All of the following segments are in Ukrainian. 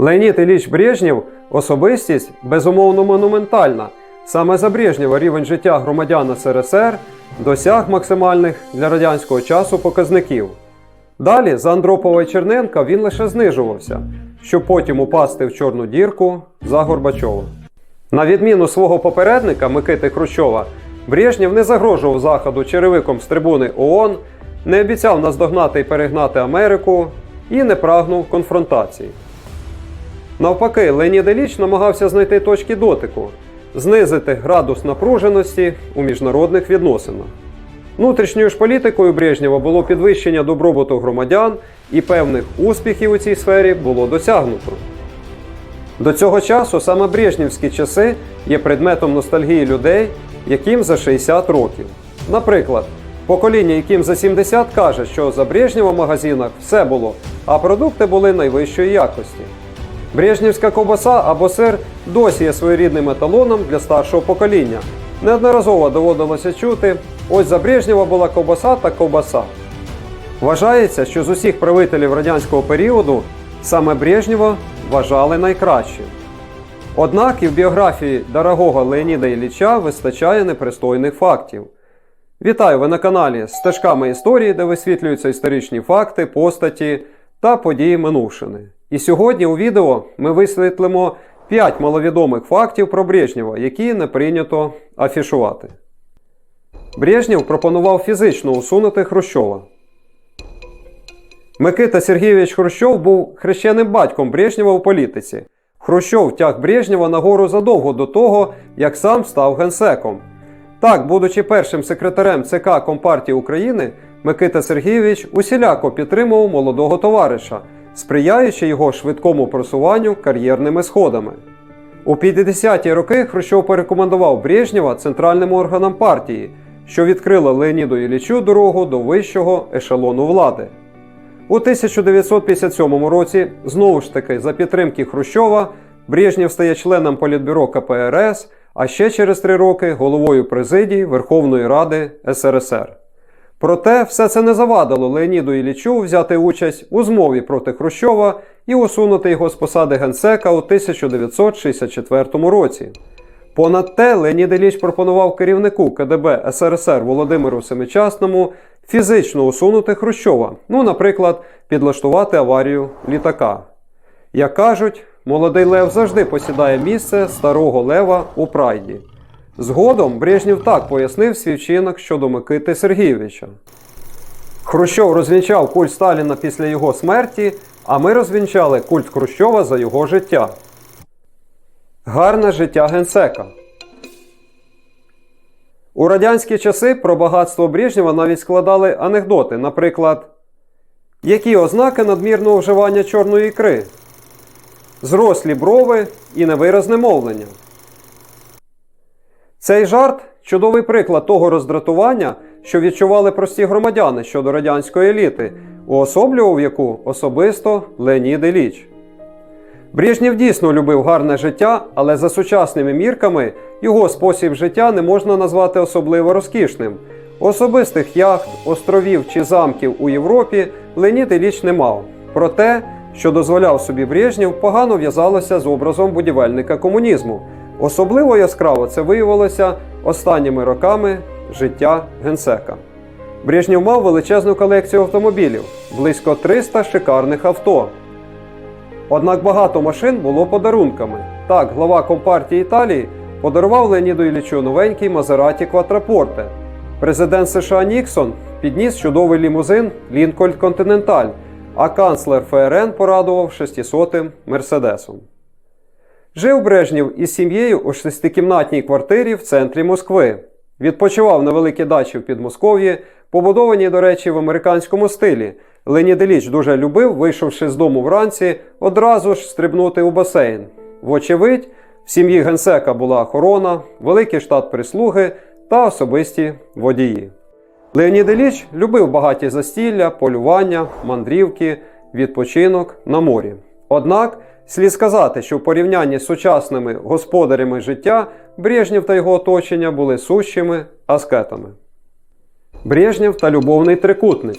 Леонід Ілліч Брежнєв – особистість безумовно монументальна. Саме за Брежнєва рівень життя громадян СРСР досяг максимальних для радянського часу показників. Далі за Андропова і Черненка він лише знижувався, щоб потім упасти в чорну дірку за Горбачова. На відміну свого попередника Микити Хрущова, Брежнєв не загрожував Заходу черевиком з трибуни ООН, не обіцяв наздогнати і перегнати Америку і не прагнув конфронтації. Навпаки, Леонід Ілліч намагався знайти точки дотику, знизити градус напруженості у міжнародних відносинах. Внутрішньою ж політикою Брежнєва було підвищення добробуту громадян і певних успіхів у цій сфері було досягнуто. До цього часу саме брежнівські часи є предметом ностальгії людей, яким за 60 років. Наприклад, покоління, яким за 70 каже, що за Брежнєва в магазинах все було, а продукти були найвищої якості. Брежнівська ковбаса або сир досі є своєрідним еталоном для старшого покоління. Неодноразово доводилося чути, ось за Брежнєва була ковбаса та ковбаса. Вважається, що з усіх правителів радянського періоду саме Брежнєва вважали найкращим. Однак і в біографії дорогого Леоніда Ілліча вистачає непристойних фактів. Вітаю ви на каналі Стежками історії, де висвітлюються історичні факти, постаті та події минувшини. І сьогодні у відео ми висвітлимо 5 маловідомих фактів про Брежнєва, які не прийнято афішувати. Брежнєв пропонував фізично усунути Хрущова. Микита Сергійович Хрущов був хрещеним батьком Брежнєва у політиці. Хрущов тяг Брежнєва нагору задовго до того, як сам став генсеком. Так, будучи першим секретарем ЦК Компартії України, Микита Сергійович усіляко підтримував молодого товариша, сприяючи його швидкому просуванню кар'єрними сходами. У 50-ті роки Хрущов порекомендував Брежнєва центральним органам партії, що відкрило Леоніду Іллічу дорогу до вищого ешелону влади. У 1957 році, знову ж таки, за підтримки Хрущова, Брежнєв стає членом Політбюро КПРС, а ще через три роки головою президії Верховної Ради СРСР. Проте все це не завадило Леоніду Іллічу взяти участь у змові проти Хрущова і усунути його з посади генсека у 1964 році. Понад те, Леонід Ілліч пропонував керівнику КДБ СРСР Володимиру Семичасному фізично усунути Хрущова, ну, наприклад, підлаштувати аварію літака. Як кажуть, молодий Лев завжди посідає місце старого Лева у прайді. Згодом Брежнєв так пояснив свій вчинок щодо Микити Сергійовича. Хрущов розвінчав культ Сталіна після його смерті, а ми розвінчали культ Хрущова за його життя. Гарне життя генсека. У радянські часи про багатство Брежнєва навіть складали анекдоти, наприклад, які ознаки надмірного вживання чорної ікри, зрослі брови і невиразне мовлення. Цей жарт чудовий приклад того роздратування, що відчували прості громадяни щодо радянської еліти, уособлював яку особисто Леонід Ілліч. Брежнєв дійсно любив гарне життя, але за сучасними мірками його спосіб життя не можна назвати особливо розкішним. Особистих яхт, островів чи замків у Європі Леонід Ілліч не мав. Проте, що дозволяв собі Брежнєв, погано в'язалося з образом будівельника комунізму. Особливо яскраво це виявилося останніми роками життя генсека. Брежнєв мав величезну колекцію автомобілів, близько 300 шикарних авто. Однак багато машин було подарунками. Так, глава Компартії Італії подарував Леоніду Іллічу новенький Мазераті Кватрапорте. Президент США Ніксон підніс чудовий лімузин Лінкольн Континенталь, а канцлер ФРН порадував 600-м Мерседесом. Жив Брежнєв із сім'єю у шестикімнатній квартирі в центрі Москви. Відпочивав на великій дачі в Підмосков'ї, побудованій, до речі, в американському стилі. Леонід Ілліч дуже любив, вийшовши з дому вранці, одразу ж стрибнути у басейн. Вочевидь, в сім'ї генсека була охорона, великий штат прислуги та особисті водії. Леонід Ілліч любив багаті застілля, полювання, мандрівки, відпочинок на морі. Однак слід сказати, що в порівнянні з сучасними господарями життя Брежнєв та його оточення були сущими аскетами. Брежнєв та любовний трикутник.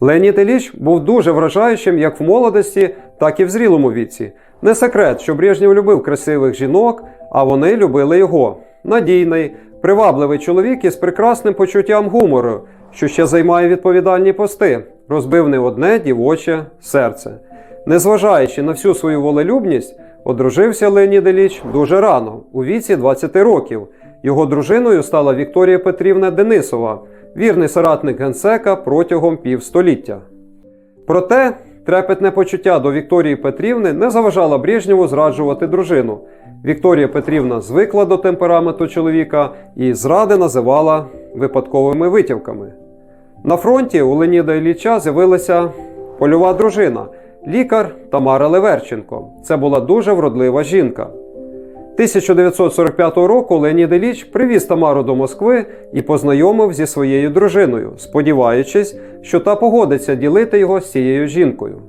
Леонід Ілліч був дуже вражаючим як в молодості, так і в зрілому віці. Не секрет, що Брежнєв любив красивих жінок, а вони любили його. Надійний, привабливий чоловік із прекрасним почуттям гумору, що ще займає відповідальні пости, розбив не одне дівоче серце. Незважаючи на всю свою волелюбність, одружився Леонід Ілліч дуже рано, у віці 20 років. Його дружиною стала Вікторія Петрівна Денисова, вірний соратник генсека протягом півстоліття. Проте трепетне почуття до Вікторії Петрівни не заважало Брежнєву зраджувати дружину. Вікторія Петрівна звикла до темпераменту чоловіка і зради називала випадковими витівками. На фронті у Леніда Ілліча з'явилася польова дружина, лікар Тамара Леверченко. Це була дуже вродлива жінка. 1945 року Леонід Ілліч привіз Тамару до Москви і познайомив зі своєю дружиною, сподіваючись, що та погодиться ділити його з цією жінкою.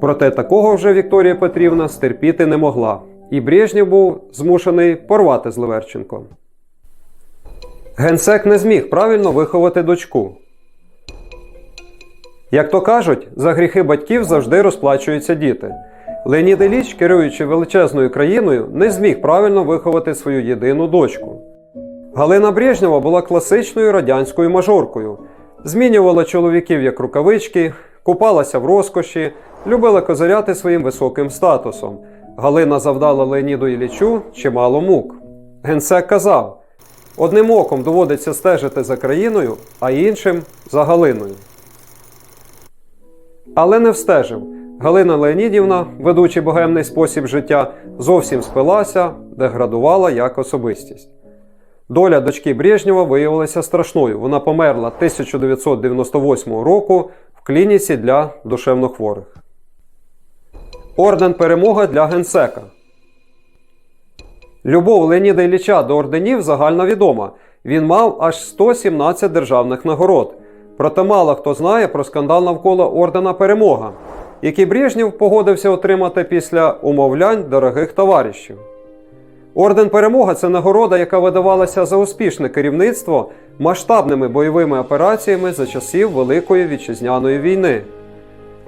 Проте такого вже Вікторія Петрівна стерпіти не могла, і Брежнєв був змушений порвати з Леверченком. Генсек не зміг правильно виховати дочку. Як то кажуть, за гріхи батьків завжди розплачуються діти. Леонід Ілліч, керуючи величезною країною, не зміг правильно виховати свою єдину дочку. Галина Брежнєва була класичною радянською мажоркою, змінювала чоловіків як рукавички, купалася в розкоші, любила козиряти своїм високим статусом. Галина завдала Леоніду Іллічу чимало мук. Генсек казав: одним оком доводиться стежити за країною, а іншим за Галиною. Але не встежив. Галина Леонідівна, ведучи богемний спосіб життя, зовсім спилася, деградувала як особистість. Доля дочки Брежнєва виявилася страшною. Вона померла 1998 року в клініці для душевнохворих. Орден Перемога для генсека. Любов Леоніда Ілліча до орденів загальновідома. Він мав аж 117 державних нагород. Проте мало хто знає про скандал навколо ордена Перемога, який Брежнєв погодився отримати після умовлянь дорогих товаришів. Орден Перемога це нагорода, яка видавалася за успішне керівництво масштабними бойовими операціями за часів Великої вітчизняної війни.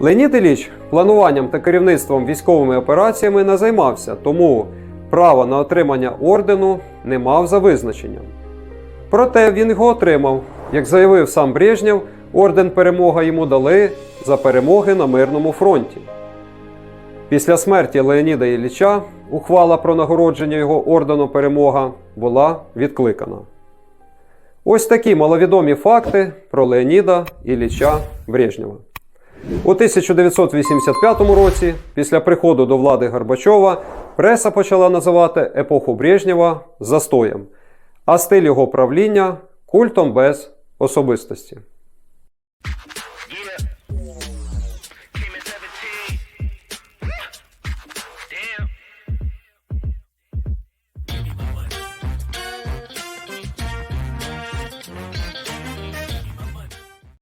Леонід Ілліч плануванням та керівництвом військовими операціями не займався, тому право на отримання ордену не мав за визначенням. Проте він його отримав. Як заявив сам Брежнєв, орден перемога йому дали за перемоги на мирному фронті. Після смерті Леоніда Ілліча ухвала про нагородження його ордену перемога була відкликана. Ось такі маловідомі факти про Леоніда Ілліча Брежнєва. У 1985 році, після приходу до влади Горбачова, преса почала називати епоху Брежнєва застоєм, а стиль його правління культом без особистості.